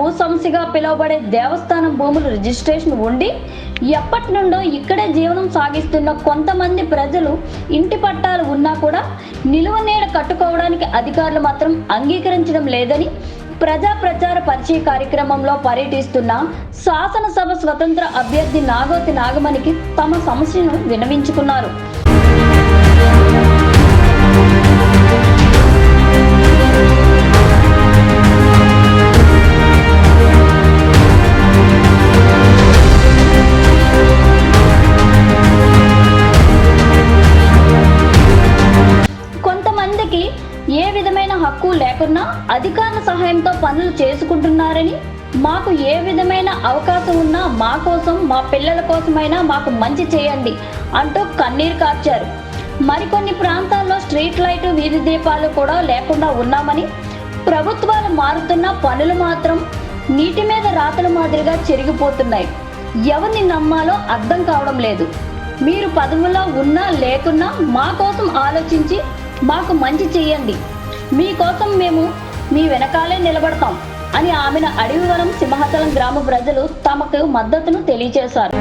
భూ పిలువబడే దేవస్థానం భూముల రిజిస్ట్రేషన్ ఉండి ఎప్పటి నుండో ఇక్కడే జీవనం సాగిస్తున్న కొంతమంది ప్రజలు ఇంటి పట్టాలు ఉన్నా కూడా నిలువ నీడ కట్టుకోవడానికి అధికారులు మాత్రం అంగీకరించడం లేదని ప్రజా ప్రచార పరిచయ కార్యక్రమంలో పర్యటిస్తున్న శాసనసభ స్వతంత్ర అభ్యర్థి నాగోతి నాగమణికి తమ సమస్యను వినవించుకున్నారు. అధికారుల సహాయంతో పనులు చేసుకుంటున్నారని మాకు ఏ విధమైన అవకాశం ఉన్నా మా కోసం మా పిల్లల కోసమైనా మాకు మంచి చేయండి అంటూ కన్నీరు కార్చారు. మరికొన్ని ప్రాంతాల్లో స్ట్రీట్ లైట్ వీధి దీపాలు కూడా లేకుండా ఉన్నామని ప్రభుత్వాలు మారుతున్న పనులు మాత్రం నీటి మీద రాతల మాదిరిగా చెరిగిపోతున్నాయి. ఎవరిని నమ్మాలో అర్థం కావడం లేదు. మీరు పదవుల్లో ఉన్నా లేకున్నా మా కోసం ఆలోచించి మాకు మంచి చేయండి. మీకోసం మేము మీ వెనకాలే నిలబడతాం అని ఆమెను అడవివరం సింహాచలం గ్రామ ప్రజలు తమకు మద్దతును తెలియజేశారు.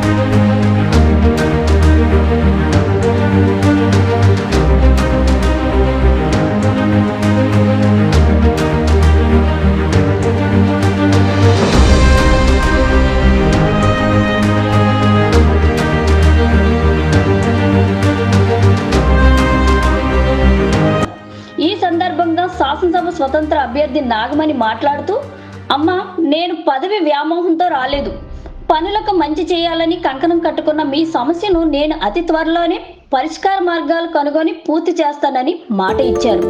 అభ్యర్థి నాగమణి మాట్లాడుతూ అమ్మ నేను పదవి వ్యామోహంతో రాలేదు. పనులకు మంచి చేయాలని కంకణం కట్టుకున్న మీ సమస్యను నేను అతి త్వరలోనే పరిష్కార మార్గాలు కనుగొని పూర్తి చేస్తానని మాట ఇచ్చారు.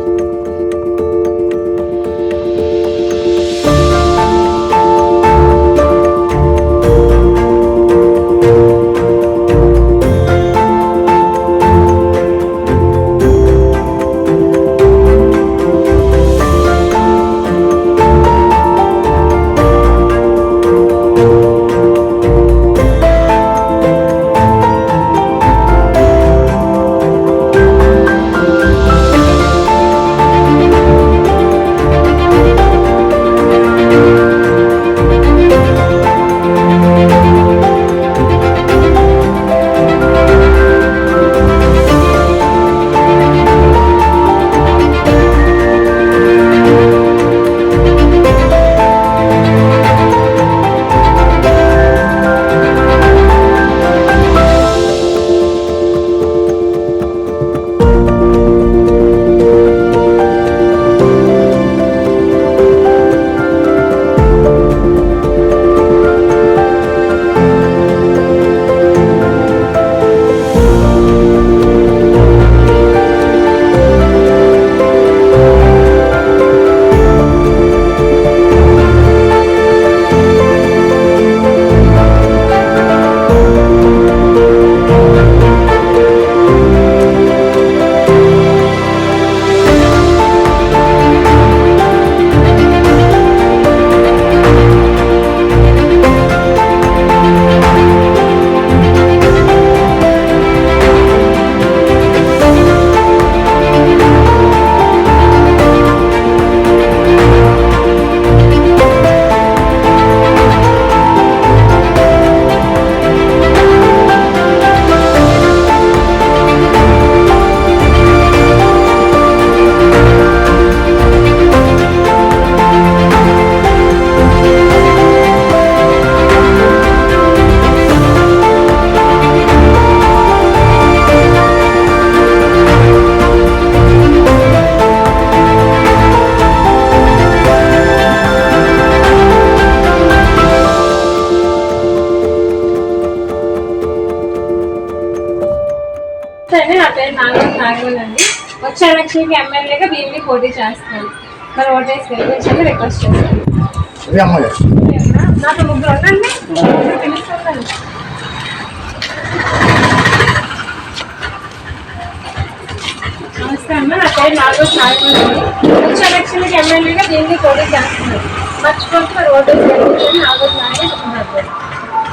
నాగవల్ అండి వచ్చే ఎలక్షన్కి ఎమ్మెల్యేగా భీమిని పోటీ చేస్తాను. మరి ఓటేసి గెలిపించండి రిక్వెస్ట్ చేస్తాను. నాకు ముగ్గురు ఉండండి పిలుస్తుందండి నమస్తే అమ్మ నా పేరు నాగరాజ్ నాగవల్ అండి వచ్చే ఎలక్షన్కి ఎమ్మెల్యేగా భీమిని పోటీ చేస్తున్నాను మర్చిపోతే మరి ఓటేసి గెలిపించండి నాగరాజ్ నాగవల్ నా పేరు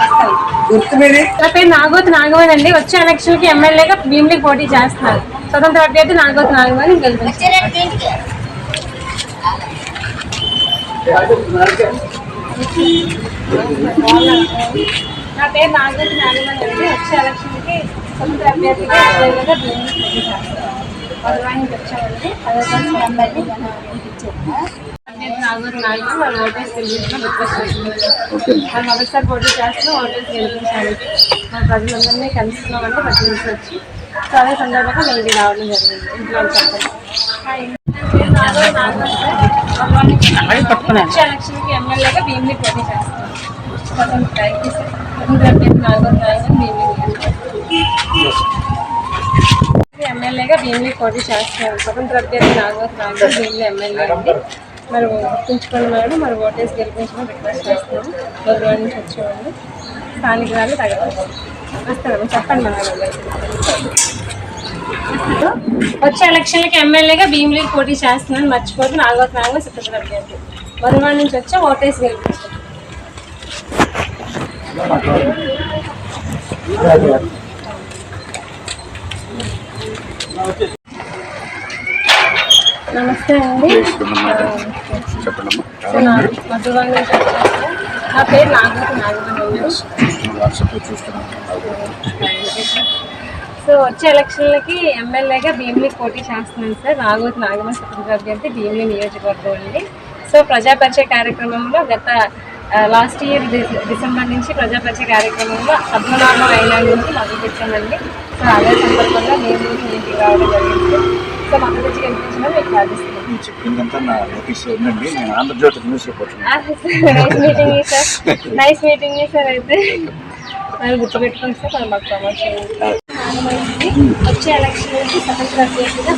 వస్తాను. గుర్తు మీది. నా పేరు నాగోత్ నాగవన్ అండి. వచ్చే ఎలక్షన్కి ఎమ్మెల్యేగా భీమిలికి పోటీ చేస్తున్నారు స్వతంత్ర అభ్యర్థి నాగోత్ నాగవన్ గెలిపించారు నా పేరు నాగేష్ నాగమణి అండి వచ్చే ఎలక్షన్కి సొంత అభ్యర్థిగా ఎమ్మెల్యేగా బియ్యం పదవానికి వచ్చామండి పదవి అభ్యర్థి నాగూరు నాగమణి వాళ్ళు ఓటేసి గెలిపించడం రిక్వెస్ట్ చేస్తున్నాం వాళ్ళు మొదటిసారి పోటీ చేస్తూ ఓటేసి గెలిపించాలి మా ప్రజలందరినీ కలుస్తున్నామండి ప్రతి వచ్చి సో అదే సందర్భంగా మేము ఇది రావడం జరిగింది. ఇంట్లో ఎమ్మెల్యేగా భీమిని పోటీ చేస్తాం. స్వతంత్ర ఐటీ సార్ స్వతంత్ర అభ్యర్థి నాగూరు నాగమణి భీమిని ఎమ్మెల్యేగా పోటీ చేస్తున్నారు స్వతంత్ర అభ్యర్థి నాగవత్ నాగర్ భీమిలి ఎమ్మెల్యే అండి. మరి గుర్తుంచుకుని మేడం మరి ఓటేసి గెలిపించమని రిక్వెస్ట్ చేస్తున్నాము గవర్నమెంట్ నుంచి వచ్చేవాళ్ళు స్థానిక వాళ్ళు తగ్గదు వస్తాను చెప్పండి మేడం వచ్చే ఎలక్షన్లకి ఎమ్మెల్యేగా భీమిలి పోటీ చేస్తున్నాను మర్చిపోతే నాగవత్ నాగర్ స్వతంత్ర అభ్యర్థి మధువాడ నుంచి వచ్చి ఓటేసి నమస్తే అండి. చెప్పండి సో నా పేరు నాగవత్ నాగమణి సో వచ్చే ఎలక్షన్లకి ఎమ్మెల్యేగా భీమిలి పోటీ చేస్తున్నాను సార్. నాగవత్ నాగమణి స్వతంత్ర అభ్యర్థి భీమిలీ నియోజకవర్గం అండి. సో ప్రజాపరిచయ కార్యక్రమంలో గత లాస్ట్ ఇయర్ డిసెంబర్ నుంచి ప్రజాపరిచయ కార్యక్రమంలో పద్మనాభం అయినా నుంచి మొదలుపెట్టామండి. సో అదే సందర్భంగా మేము ఇంటికి రావడం జరిగింది. సో మద్దతు ఇచ్చి కనిపించడం మీకు సాధిస్తున్నాం మీరు చెప్పిందంతా నా నోటీస్ ఉందండి. నేను ఆంధ్రజ్యోతి న్యూస్ పోతున్నాను nice meeting sir nice meeting sir అయితే. మరి గుర్తుపెట్టుకోండి సార్ మనం మాకు వచ్చే ఎలక్షన్కి స్వతంత్ర అభ్యర్థిగా.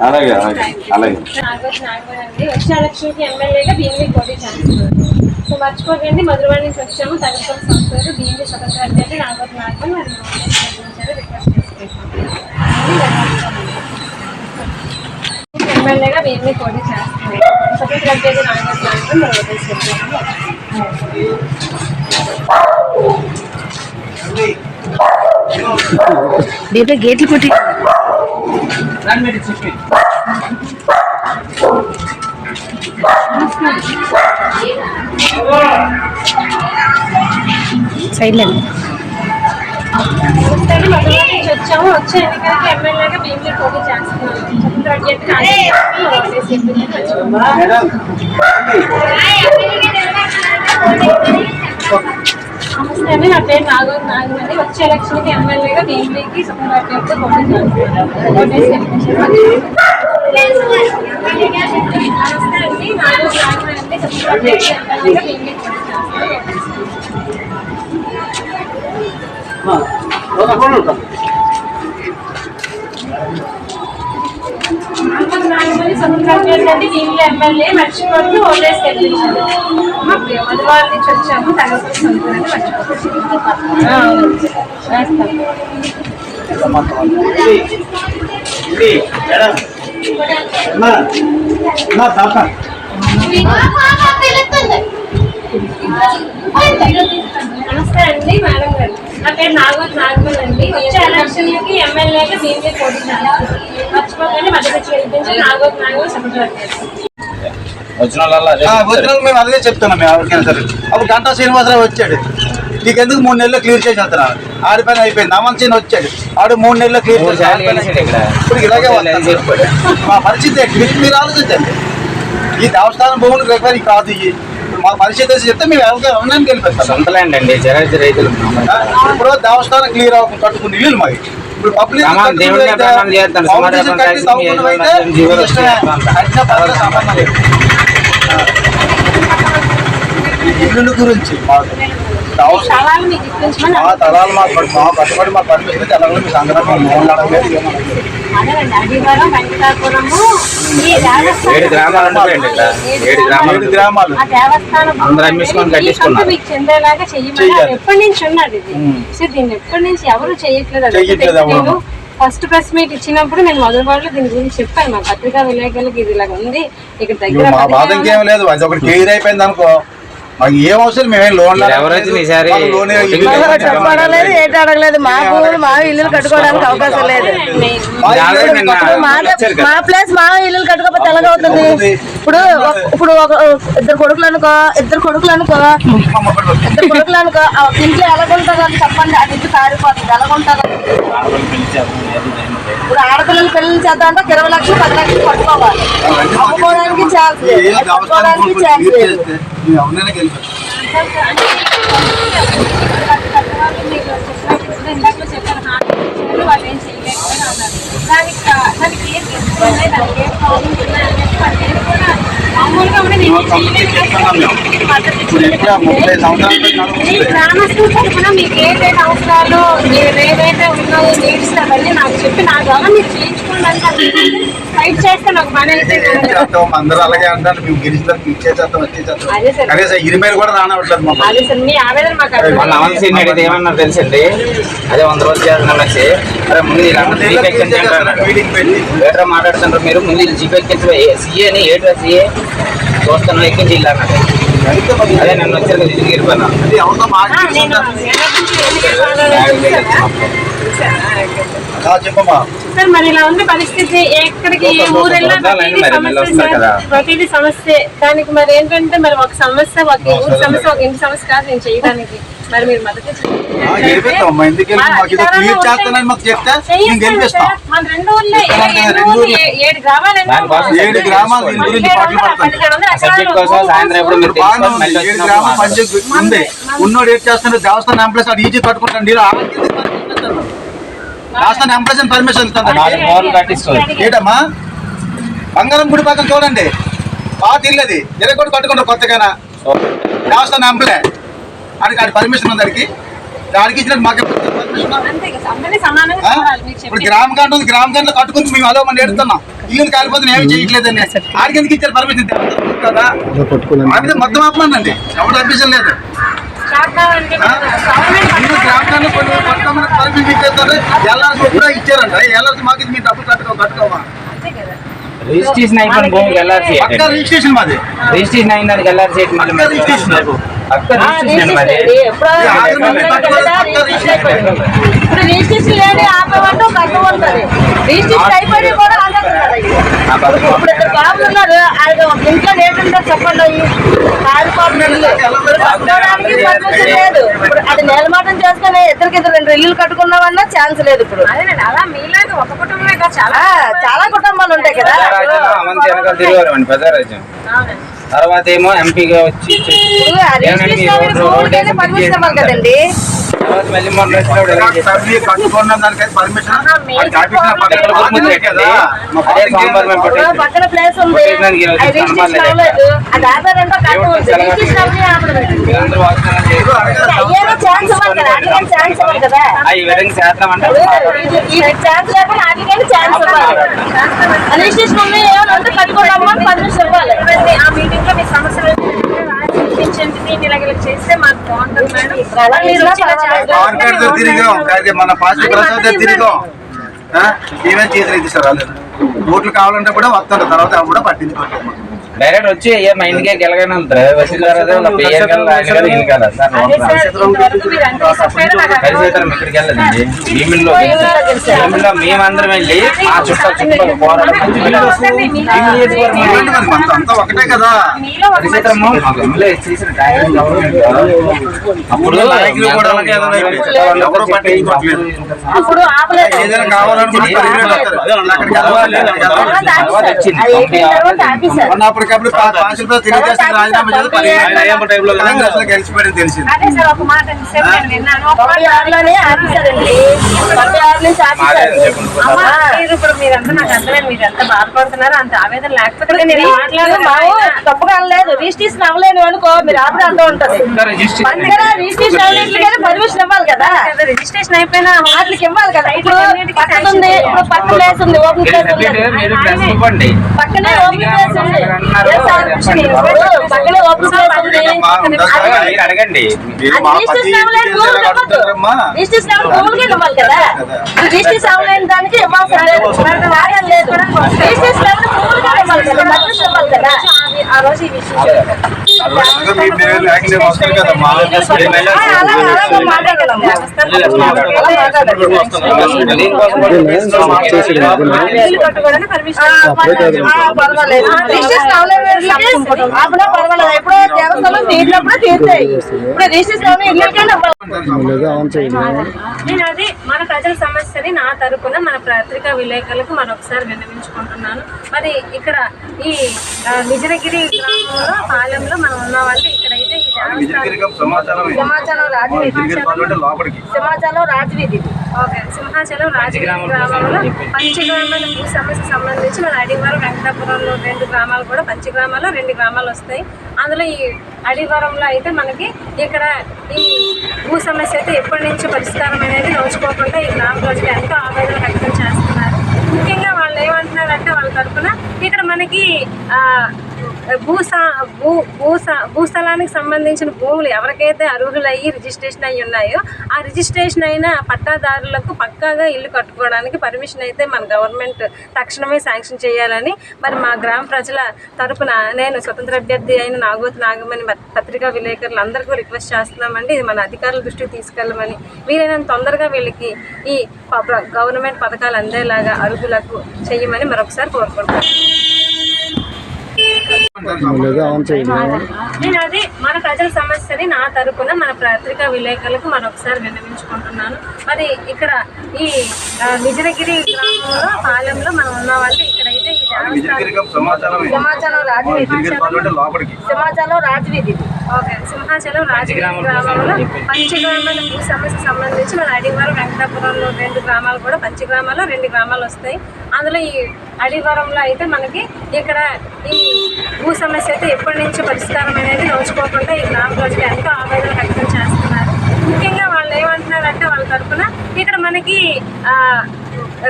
అలాగే అలాగే. అలాగే వచ్చే ఎలక్షన్కి ఎమ్మెల్యేగా భీమిలి పోటీ చేస్తున్నారు సో మర్చిపోకండి మధురవాడ నుంచి వచ్చాము. తగ్గుతున్న సంస్థలు భీమిలి స్వతంత్ర అభ్యర్థి నాగోజ్ నాగమణి మరి రిక్వెస్ట్ ఎమ్మెల్యేగా భీమిలి పోటీ చేస్తున్నారు స్వతంత్ర అభ్యర్థి నాగోజ్ నాగమణి మరి దీంట్లో గేట్లు కొట్టి సైడ్ లేదు నమస్తే మధురవాడ నుంచి వచ్చాము వచ్చే ఎన్నికలకి ఎమ్మెల్యేగా భీమిలి పోటీ చేస్తున్నాము స్వతంత్ర అభ్యర్థి నాగోజ్ నాగమణి నమస్తే అండి నా పేరు నాగోర్ నాగమణి వచ్చే ఎలక్షన్కి ఎమ్మెల్యేగా భీమిలీకి స్వతంత్ర అభ్యర్థి పోటీ చేస్తున్నాను ఓటేసి గెలిపించారు. నమస్తే అండి నాగోర్ నాగమణి ఎమ్మెల్యే మర్చిపోతూ ఓటేసి గెలిపించారు మా ప్రియ మధువాళ్ళ నుంచి వచ్చాము మర్చిపోతుంది నమస్తే అండి మేడం గారు. నా పేరు నాగవత్ నాగమల్ అండి. వచ్చే ఎలక్షన్లకి ఎమ్మెల్యేగా దీనికి పోటీ చేస్తాను. మర్చిపోకండి మధ్య గెలిపించి నాగవత్ నాగమల్ సెక్రటరీ వచ్చిన వాళ్ళ అదే ఆ, చెప్తారు. వచ్చినాక మేము అదే చెప్తున్నాం మేము ఎవరికైనా సరే. అప్పుడు గంటా శ్రీనివాసరావు వచ్చాడు. నీకెందుకు మూడు నెలలు క్లియర్ చేసి వెళ్తున్నాను ఆడి పైన అయిపోయింది. అమన్ వచ్చాడు. ఆడు మూడు నెలలు క్లియర్ చేసి. ఇప్పుడు ఇలాగే. మా పరిస్థితి మీరు ఆలోచించండి. ఈ దేవస్థానం భూములు రికవరీ కాదు ఇవి మా పరిస్థితి తెలిసి చెప్తే మేము ఎవరికైనా సొంత ల్యాండ్ అండి జరాజీ రైతులు ఇప్పుడు దేవస్థానం క్లియర్ అవ్వకుండా కట్టుకుని ఇల్లు మాది ఇప్పుడు పబ్లిక్ ప్రమాణం దేవుడినే ప్రమాణం చేస్తాను. సుమారు ఫౌండేషన్ కట్టి కలిసి మీ తవ్వుకున్నవి అయితే యజమాని జీవోలు మీకు ఇష్టమే. వస్తాయి. కట్టిన పనులకు సంబంధం లేదు ఈ ఇల్లుల గురించి మాకు మీకు మా తలాలు మా మా కట్టుబడి మా పర్మిషన్ తెలంగాణ మీ సంక్రాంతి ఏడు గ్రామాలు ఉంటాయండి ఇక్కడ. ఏడు గ్రామాలు. ఏడు గ్రామాలు. ఆ దేవస్థానం అందరూ అమ్మేసుకొని కట్టించుకున్నారు. చెందేలాగా చెయ్యమని చెయ్యాలి. అది ఎప్పటి నుంచి ఉన్నది ఇది? ఉమ్. సో దీన్ని ఎప్పటి నుంచి ఎవరు చేయట్లేదు అది చెయ్యట్లేదు ఎవరు. నేను ఫస్ట్ ప్రెస్ మీట్ ఇచ్చినప్పుడు నేను మొదటి వాళ్ళు దీని గురించి చెప్పాను. మా పత్రికా విలేకరులకి ఇది ఇలాగ ఉంది. ఇక్కడ దగ్గర లేదు. అది ఒకటి క్లియర్ అయిపోయింది అనుకో. మాకు ఏం అవసరం మేమేం లోన్ కట్టుకోవడం ఏంటి అడగలేదు. మా భూములు మా ఇల్లు కట్టుకోవడానికి అవకాశం లేదు. మా ప్లేస్ మా ఇల్లు కట్టుకోకపోతే ఎలాగవుతుంది ఇప్పుడు ఇప్పుడు ఒక ఇద్దరు కొడుకులు అనుకో ఇద్దరు కొడుకులు అనుకో. ఇద్దరు కొడుకులు అనుకో ఇంట్లో ఎలాగుంటుందో అని చెప్పండి. అది ఇంటి కారిపోతుంది. ఎలాగుంటుందో ఇప్పుడు ఆడపిల్లలు పెళ్ళి చేద్దాం అంటే ఇరవై లక్షలు పది లక్షలు పట్టుకోవాలి అమ్ముకోవడానికి ఛాన్స్ లేదు. ఛాన్స్ దానికి దానికి ఏం తెలుసుకున్నాయి దానికి ఏం ప్రాబ్లమ్స్ ఉన్నాయి అనేది వాళ్ళు ఏం కూడా ఇప్పుడు ఎప్పుడు ముప్పై మీకు ఏదైతే అవసరాలు ఏదైతే ఉన్నాయో నీడ్స్ అవన్నీ నాకు చెప్పి నా ద్వారా మీరు చేయించుకోవడానికి ఫైట్ చేస్తే నాకు పని అయితే అందరూ అలాగే అంటారు మేము గెలిచిన ఇచ్చేస్తాం వచ్చేస్తాం అదే సార్. మీరు కూడా రానవట్లేదు మాకు అదే అమల్ సీన్ అడిగితే ఏమన్నారు తెలిసింది అదే వంద రోజులు చేస్తున్నాం వచ్చి అరే ముందు వీళ్ళందరూ జీప్ మాట్లాడుతుంటారు మీరు ముందు వీళ్ళు సీఏని ఏట్రా సీఏ చూస్తున్నాం ఎక్కించి ఇల్లు అన్నారు అదే నన్ను వచ్చారు కదా ఇంటికి వెళ్ళిపోయినా. సార్ మరి ఇలా ఉంది పరిస్థితి. ఎక్కడికి ఏ ఊరు వెళ్ళినా చూద్దాంలేండి ప్రతిదీ సమస్య వస్తారు కదా. సార్. ప్రతిదీ సమస్య. దానికి మరి ఏంటంటే మరి ఒక సమస్య ఒక ఊరు సమస్య. ఒక ఇంటి సమస్య కాదు నేను చేయడానికి. మరి మీరు మద్దతు ఏడు గ్రామాలు ఏడు గ్రామాలు ఉన్నోడు ఏం చేస్తున్నాడు దేవస్థానం ఎంప్లాయ్ అది ఈజీ కట్టుకుంటాడు దేవస్థానం ఎంప్లాయ్ పర్మిషన్ ఏంటమ్మా? బంగారం గుడి పక్కన చూడండి. పాత ఇల్లు అది. ఇరవై కూడా కట్టుకుంటారు కొత్తగానా? దేవస్థానం ఎంప్లాయ్ ఆడికి ఆడి పర్మిషన్ ఉంది దానికి దానికి ఇచ్చినట్టు మాకు పర్మిషన్ అంతే కదా అందరినీ సమానంగా చూడాలి మీరు ఇప్పుడు గ్రామ గంట ఉంది గ్రామ గంటలో కట్టుకుని మేము అలో మంది ఎడుతున్నాం ఇల్లు కాలిపోతే ఏమి చేయట్లేదండి. ఆడికి ఎందుకు ఇచ్చారు పర్మిషన్ కదా మొత్తం ఆపమనండి ఎవరు పర్మిషన్ లేదు. చేద్దామంటే ఆ? గవర్నమెంట్ ఇల్లు గ్రామ గంటలో కొన్ని కొంతమంది పర్మిషన్ ఇచ్చేస్తారు ఎల్ఆర్సీ కూడా ఇచ్చారంట. ఎల్ఆర్సీ మాకు మీరు డబ్బులు కట్టుకో కట్టుకోమా రిజిస్ట్రేషన్ అయిపోయిన భూమికి పక్క రిజిస్ట్రేషన్ మాది. రిజిస్ట్రేషన్ అయిన దానికి పక్క రిజిస్ట్రేషన్ ఇప్పుడు రిజిస్ట్రేషన్ లేని ఆపమంటూ కట్టు ఉంటుంది. రిజిస్ట్రేషన్ అయిపోయి కూడా ఇప్పుడు ఇద్దరు బాబులు ఉన్నారు. ఇంట్లో ఏంటంటే చెప్పండి. కట్టుకోవడానికి పర్మిషన్ లేదు. ఇప్పుడు అది నేలమాటం చేసుకుని ఇద్దరికి ఇద్దరు రెండు ఇల్లు కట్టుకున్నామన్నా ఛాన్స్ లేదు ఇప్పుడు. అదేనండి. అలా మీలాగా ఒక కుటుంబమే కాదు చాలా చాలా కుటుంబాలు ఉంటాయి కదా. తర్వాత ఏమో ఎంపీగా వచ్చి మళ్ళీ మొన్న రిజిస్ట్రేషన్ ఈ విధంగా పర్మిషన్ ఇవ్వాలి. ఇవ్వండి. ఆ మీటింగ్లో మీ సమస్యలు తిరిగాం. మన పార్టీ ప్రసాద్ దగ్గర తిరిగాం. ఆ? ఏమేం చేతులు ఇది సార్ ఓట్లు కావాలంటే కూడా వస్తారు తర్వాత అవి కూడా పట్టించుకోవట్లేదు డైరెక్ట్ వచ్చి ఏ మా ఇంటికి గెలగానే ఉంటారు కలిసి ఇక్కడికి వెళ్ళదండి. భీమిల్లో భీమిల్లో మేమందరం వెళ్ళి ఆ పోరాటం అంతా ఒకటే కదా. చేసిన అప్పుడు ఏదైనా కావాలనుకుంటే పరిగెత్తుకు వస్తారు. అక్కడికి వెళ్ళాలి, ఇక్కడికి వెళ్ళాలి. తర్వాత ఆపేశారు. అది అయిపోయిన తర్వాత ఆపేశారు మొన్న అప్పటికప్పుడు పా- పార్టీలో తెలుగుదేశం రాజీనామా చేసి గెలిచిపోయారని తెలిసింది ఇప్పుడు మీరంతా నాకు అర్థమైంది మీరు ఎంత బాధపడుతున్నారు అంత ఆవేదన లేకపోతే నేను ఇది మాట్లాడను మాకు తప్పుగా లేదు రిజిస్ట్రేషన్ అవ్వలేదు అనుకో మీరు ఆపే అంటూ ఉంటది రిజిస్ట్రేషన్ అవ్వలేదు కానీ పర్మిషన్ ఇవ్వాలి కదా రిజిస్ట్రేషన్ అయిపోయినా వాటికి ఇవ్వాలి కదా ఇప్పుడు పక్కన ఉంది ఇప్పుడు పక్క ప్లేస్ ఉంది ఓపెన్ ప్లేస్ ఉంది పక్కనే ఓపెన్ ప్లేస్ ఉంది అడగండి. దానికి ఇవ్వాలి కదా. ఆ రోజు ఈ విషయం ఇల్లు పర్వాలేదు. ఎప్పుడో దేవస్థానం తీరినప్పుడు తీరుతాయి. ఇప్పుడు రిజిస్ట్రేషన్ ఇళ్ళకైనా నేను అది మన ప్రజల సమస్యని నా తరపున మన పత్రికా విలేకరులకు మరొకసారి విన్నవించుకుంటున్నాను. మరి ఇక్కడ ఈ ఆ, విజయగిరి గ్రామంలో పాలెంలో మనం ఉన్న వాళ్ళు రాజవీధి రాజవీధి సింహాచలం గ్రామంలో పంచగ్రామాల భూ సమస్య సంబంధించి మన అడివారం వెంకటాపురంలో రెండు గ్రామాలు కూడా పంచగ్రామాల్లో రెండు గ్రామాలు వస్తాయి. అందులో ఈ అడివారంలో అయితే మనకి ఇక్కడ ఈ భూ సమస్య అయితే ఎప్పటి నుంచి పరిష్కారం అనేది నోచుకోకుండా ఈ గ్రామ ప్రజలు ఎంతో ఆవేదన వ్యక్తం చేస్తున్నారు. ముఖ్యంగా వాళ్ళు ఏమంటున్నారంటే వాళ్ళ తరఫున ఇక్కడ మనకి భూసా భూ భూసా భూ భూస్థలానికి సంబంధించిన భూములు ఎవరికైతే అర్హులయ్యి రిజిస్ట్రేషన్ అయ్యి ఉన్నాయో ఆ రిజిస్ట్రేషన్ అయిన పట్టాదారులకు పక్కాగా ఇల్లు కట్టుకోవడానికి పర్మిషన్ అయితే మన గవర్నమెంట్ తక్షణమే శాంక్షన్ చేయాలని మరి మా గ్రామ ప్రజల తరపున నేను స్వతంత్ర అభ్యర్థి అయిన నాగోతు నాగమని పత్రికా విలేకరులు అందరికీ రిక్వెస్ట్ చేస్తున్నామండి. ఇది మన అధికారుల దృష్టికి తీసుకెళ్ళమని. వీలైనంత తొందరగా వీళ్ళకి ఈ ప- గవర్నమెంట్ పథకాలు అందేలాగా అర్హులకు చేయమని మరొకసారి కోరుకుంటున్నాను నేను అది మన ప్రజల సమస్యని నా తరపున మన పత్రికా విలేకరులకు మరొకసారి విన్నవించుకుంటున్నాను. మరి ఇక్కడ ఈ విజయగిరి గ్రామంలో పాలెంలో మనం ఉన్న వాళ్ళు విజయగిరిగా సమాచారం రాజవీధి సమాచారం రాజవీధి ఓకే సింహాచలం రాజగిరి గ్రామంలో పంచగ్రామాల భూ సమస్య సంబంధించి మన అడివారం వెంకటాపురంలో రెండు గ్రామాలు కూడా పంచగ్రామాల్లో రెండు గ్రామాలు వస్తాయి. అందులో ఈ అడివారంలో అయితే మనకి ఇక్కడ ఈ భూ సమస్య అయితే ఎప్పటి నుంచి పరిష్కారం అనేది నోచుకోకుండా ఈ గ్రామ ప్రజలు ఎంతో ఆవేదన వ్యక్తం చేస్తున్నారు. ముఖ్యంగా వాళ్ళు ఏమంటున్నారంటే వాళ్ళ తరఫున ఇక్కడ మనకి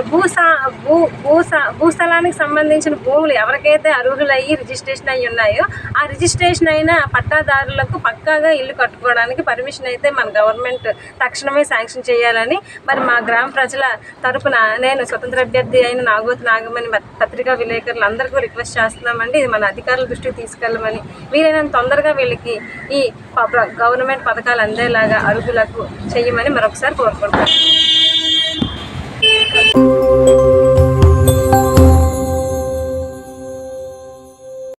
భూసా భూ భూసా భూ భూస్థలానికి సంబంధించిన భూములు ఎవరికైతే అర్హులయ్యి రిజిస్ట్రేషన్ అయ్యి ఉన్నాయో ఆ రిజిస్ట్రేషన్ అయిన పట్టాదారులకు పక్కాగా ఇల్లు కట్టుకోవడానికి పర్మిషన్ అయితే మన గవర్నమెంట్ తక్షణమే శాంక్షన్ చేయాలని మరి మా గ్రామ ప్రజల తరపున నేను స్వతంత్ర అభ్యర్థి అయిన నాగోతి నాగమని పత్రికా విలేకరులు అందరికీ రిక్వెస్ట్ చేస్తున్నామండి. ఇది మన అధికారుల దృష్టికి తీసుకెళ్ళమని. వీలైనంత తొందరగా వీళ్ళకి ఈ ప- గవర్నమెంట్ పథకాలు అందేలాగా అర్హులకు చేయమని మరొకసారి కోరుకుంటున్నాను.